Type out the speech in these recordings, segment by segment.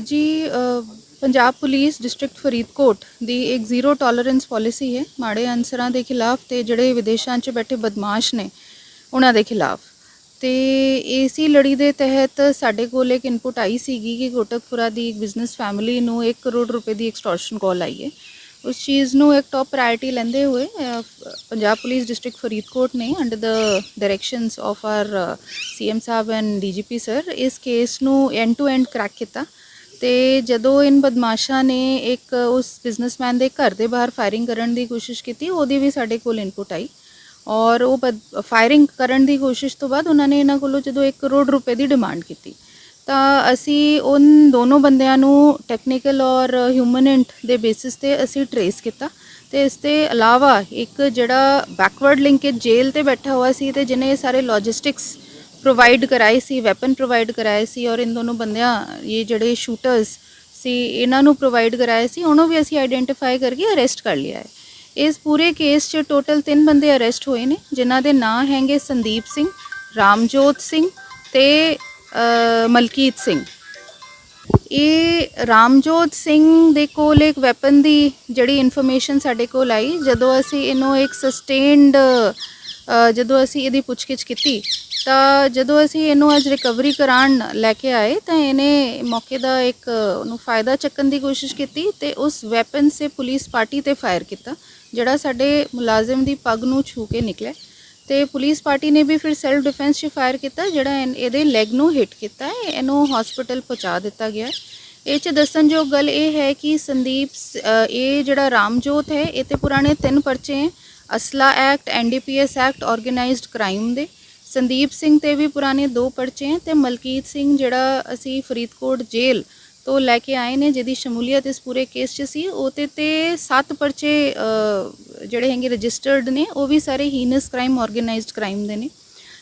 ਜੀ Punjab police district Faridkot ਦੀ ਇੱਕ ਜ਼ੀਰੋ ਟੋਲਰੈਂਸ ਪਾਲਿਸੀ ਹੈ। ਮਾੜੇ ਅਨਸਰਾਂ ਦੇ ਖਿਲਾਫ ਤੇ ਜਿਹੜੇ ਵਿਦੇਸ਼ਾਂ 'ਚ ਬੈਠੇ ਬਦਮਾਸ਼ ਨੇ, ਉਹਨਾਂ ਦੇ ਖਿਲਾਫ। ਤੇ ਏਸੀ ਲੜੀ ਦੇ ਤਹਿਤ ਸਾਡੇ ਕੋਲ ਇੱਕ ਇਨਪੁਟ ਆਈ ਸੀਗੀ ਕਿ ਕੋਟਕਪੁਰਾ ਦੀ ਇੱਕ ਬਿਜ਼ਨਸ ਫੈਮਿਲੀ ਨੂੰ 1 ਕਰੋੜ ਰੁਪਏ ਦੀ ਐਕਸਟੋਰਸ਼ਨ ਕਾਲ ਆਈ ਹੈ। ਉਸ ਚੀਜ਼ ਨੂੰ ਇੱਕ ਟੌਪ ਪ੍ਰਾਇੋਰਟੀ ਲੈਂਦੇ ਹੋਏ ਪੰਜਾਬ ਪੁਲਿਸ ਡਿਸਟ੍ਰਿਕਟ ਫਰੀਦਕੋਟ ਨੇ under the directions of our CM Sahib and DGP sir ਇਸ ਕੇਸ ਨੂੰ ਐਂਡ ਟੂ ਐਂਡ ਕ੍ਰੈਕ ਕੀਤਾ। ਤੇ ਜਦੋਂ ਇਨ ਬਦਮਾਸ਼ਾਂ ਨੇ ਇੱਕ ਉਸ ਬਿਜ਼ਨਸਮੈਨ ਦੇ ਘਰ ਦੇ ਬਾਹਰ ਫਾਇਰਿੰਗ ਕਰਨ ਦੀ ਕੋਸ਼ਿਸ਼ ਕੀਤੀ, ਉਹਦੀ ਵੀ ਸਾਡੇ ਕੋਲ ਇਨਪੁਟ ਆਈ। ਔਰ ਉਹ ਫਾਇਰਿੰਗ ਕਰਨ ਦੀ ਕੋਸ਼ਿਸ਼ ਤੋਂ ਬਾਅਦ ਉਹਨਾਂ ਨੇ ਇਹਨਾਂ ਕੋਲੋਂ ਜਦੋਂ 1 ਕਰੋੜ ਰੁਪਏ ਦੀ ਡਿਮਾਂਡ ਕੀਤੀ, ਤਾਂ ਅਸੀਂ ਉਨ ਦੋਨੋਂ ਬੰਦਿਆਂ ਨੂੰ ਟੈਕਨੀਕਲ ਔਰ ਹਿਊਮਨੈਂਟ ਦੇ ਬੇਸਿਸ ਤੇ ਅਸੀਂ ਟਰੇਸ ਕੀਤਾ। ਤੇ ਇਸ ਦੇ ਇਲਾਵਾ ਇੱਕ ਜਿਹੜਾ ਬੈਕਵਰਡ ਲਿੰਕੇਜ ਜੇਲ੍ਹ ਤੇ ਬੈਠਾ ਹੋਇਆ ਸੀ ਤੇ ਜਿਹਨੇ ਸਾਰੇ ਲੌਜਿਸਟਿਕਸ ਪ੍ਰੋਵਾਈਡ ਕਰਾਏ ਸੀ ਵੈਪਨ ਪ੍ਰੋਵਾਈਡ ਕਰਾਏ ਸੀ ਔਰ ਇਨ ਦੋਨੋਂ ਬੰਦਿਆਂ, ਇਹ ਜਿਹੜੇ ਸ਼ੂਟਰਸ ਸੀ, ਇਹਨਾਂ ਨੂੰ ਪ੍ਰੋਵਾਈਡ ਕਰਾਏ ਸੀ, ਉਹਨੂੰ ਵੀ ਅਸੀਂ ਆਈਡੈਂਟੀਫਾਈ ਕਰਕੇ ਅਰੈਸਟ ਕਰ ਲਿਆ ਹੈ। ਇਸ ਪੂਰੇ ਕੇਸ 'ਚ ਟੋਟਲ 3 ਬੰਦੇ ਅਰੈਸਟ ਹੋਏ ਨੇ, ਜਿਨ੍ਹਾਂ ਦੇ ਨਾਂ ਹੈਗੇ ਸੰਦੀਪ ਸਿੰਘ, ਰਾਮਜੋਤ ਸਿੰਘ ਤੇ ਮਲਕੀਤ ਸਿੰਘ। ਇਹ ਰਾਮਜੋਤ ਸਿੰਘ ਦੇ ਕੋਲ ਇੱਕ ਵੈਪਨ ਦੀ ਜਿਹੜੀ ਇਨਫੋਰਮੇਸ਼ਨ ਸਾਡੇ ਕੋਲ ਆਈ, ਜਦੋਂ ਅਸੀਂ ਇਹਨੂੰ ਇੱਕ ਸਸਟੇਨਡ ਜਦੋਂ ਅਸੀਂ ਇਹਦੀ ਪੁੱਛਗਿੱਛ ਕੀਤੀ ਤਾਂ ਜਦੋਂ ਅਸੀਂ ਇਹਨੂੰ ਅੱਜ ਰਿਕਵਰੀ ਕਰਾਉਣ ਲੈ ਕੇ ਆਏ, ਤਾਂ ਇਹਨੇ ਮੌਕੇ ਦਾ ਇੱਕ ਉਹਨੂੰ ਫਾਇਦਾ ਚੱਕਣ ਦੀ ਕੋਸ਼ਿਸ਼ ਕੀਤੀ ਤੇ ਉਸ ਵੈਪਨ ਸੇ ਪੁਲਿਸ ਪਾਰਟੀ ਤੇ ਫਾਇਰ ਕੀਤਾ, ਜਿਹੜਾ ਸਾਡੇ ਮੁਲਾਜ਼ਮ ਦੀ ਪੱਗ ਨੂੰ ਛੂ ਕੇ ਨਿਕਲਿਆ। ਤੇ ਪੁਲਿਸ ਪਾਰਟੀ ਨੇ ਵੀ ਫਿਰ ਸੈਲਫ ਡਿਫੈਂਸ 'ਚ ਫਾਇਰ ਕੀਤਾ, ਜਿਹੜਾ ਇਨ- ਇਹਦੇ ਲੈਗ ਨੂੰ ਹਿੱਟ ਕੀਤਾ ਇਹਨੂੰ ਹਸਪੀਟਲ ਪਹੁੰਚਾ ਦਿੱਤਾ ਗਿਆ ਇਹ 'ਚ ਦੱਸਣਯੋਗ ਗੱਲ ਇਹ ਹੈ ਕਿ ਸੰਦੀਪ ਇਹ ਜਿਹੜਾ ਰਾਮਜੋਤ ਹੈ, ਇਹ ਤੇ ਪੁਰਾਣੇ ਤਿੰਨ ਪਰਚੇ ਹੈ, ਅਸਲਾ act NDPS act organised crime ਦੇ। ਸੰਦੀਪ ਸਿੰਘ ਤੇ ਵੀ ਪੁਰਾਣੇ ਦੋ ਪਰਚੇ ਹੈ ਤੇ ਮਲਕੀਤ ਸਿੰਘ ਜਿਹੜਾ ਅਸੀਂ ਫਰੀਦਕੋਟ ਜੇਲ੍ਹ ਤੋਂ ਲੈ ਕੇ ਆਏ ਨੇ ਜਿਹਦੀ ਸ਼ਮੂਲੀਅਤ ਇਸ ਪੂਰੇ ਕੇਸ 'ਚ ਸੀ ਉਹ ਤੇ ਤੇ ਸੱਤ ਪਰਚੇ ਅ, ਜਿਹੜੇ ਹੈਗੇ ਰਜਿਸਟਰਡ ਨੇ ਉਹ ਵੀ ਸਾਰੇ ਹੀਨਸ ਕ੍ਰਾਈਮ ਆਰਗੇਨਾਈਜ਼ਡ ਕ੍ਰਾਈਮ ਦੇ ਨੇ।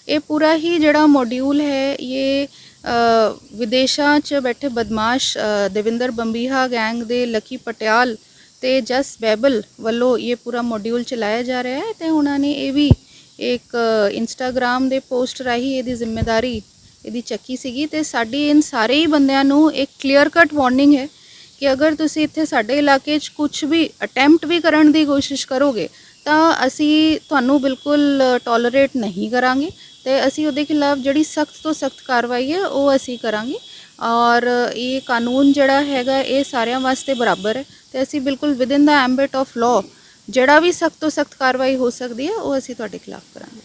ਇਹ ਪੂਰਾ ਹੀ ਜਿਹੜਾ ਮੋਡਿਊਲ ਹੈ ਇਹ ਅ, ਵਿਦੇਸ਼ਾਂ 'ਚ ਬੈਠੇ ਬਦਮਾਸ਼ ਅ, ਦੇਵਿੰਦਰ ਬੰਬੀਹਾ ਗੈਂਗ ਦੇ ਲੱਕੀ ਪਟਿਆਲ ਤੇ ਜਸ ਬੈਬਲ ਵੱਲੋਂ ਇਹ ਪੂਰਾ ਮੋਡਿਊਲ ਚਲਾਇਆ ਜਾ ਰਿਹਾ ਹੈ ਤੇ ਉਹਨਾਂ ਨੇ ਇਹ ਵੀ ਇੱਕ ਇੰਸਟਾਗ੍ਰam ਦੇ ਪੋਸਟ ਰਾਹੀਂ ਇਹਦੀ ਜ਼ਿੰਮੇਵਾਰੀ ਇਹਦੀ ਚੱਕੀ ਸੀਗੀ ਤੇ ਸਾਡੀ ਇਨ ਸਾਰੇ ਹੀ ਬੰਦਿਆਂ ਨੂੰ ਇੱਕ ਕਲੀਅਰ ਕੱਟ ਵਾਰਨਿੰਗ ਹੈ ਕਿ ਅਗਰ ਤੁਸੀਂ ਇੱਥੇ ਸਾਡੇ ਇਲਾਕੇ 'ਚ ਕੁਝ ਵੀ ਅਟੈਂਪਟ ਵੀ ਕਰਨ ਦੀ ਕੋਸ਼ਿਸ਼ ਕਰੋਗੇ, ਤਾਂ ਅਸੀਂ ਤੁਹਾਨੂੰ ਬਿਲਕੁਲ ਟੋਲਰੇਟ ਨਹੀਂ ਕਰਾਂਗੇ ਤੇ ਅਸੀਂ ਉਹਦੇ ਖਿਲਾਫ ਜਿਹੜੀ ਸਖਤ ਤੋਂ ਸਖਤ ਕਾਰਵਾਈ ਹੈ, ਉਹ ਅਸੀਂ ਕਰਾਂਗੇ ਔਰ ਇਹ ਕਾਨੂੰਨ ਜਿਹੜਾ ਹੈਗਾ, ਇਹ ਸਾਰਿਆਂ ਵਾਸਤੇ ਬਰਾਬਰ ਹੈ ਤੇ ਅਸੀਂ ਬਿਲਕੁਲ within the ambit of law ਜਿਹੜਾ ਵੀ ਸਖਤ ਤੋਂ ਸਖਤ ਕਾਰਵਾਈ ਹੋ ਸਕਦੀ ਹੈ ਉਹ ਅਸੀਂ ਤੁਹਾਡੇ ਖਿਲਾਫ ਕਰਾਂਗੇ।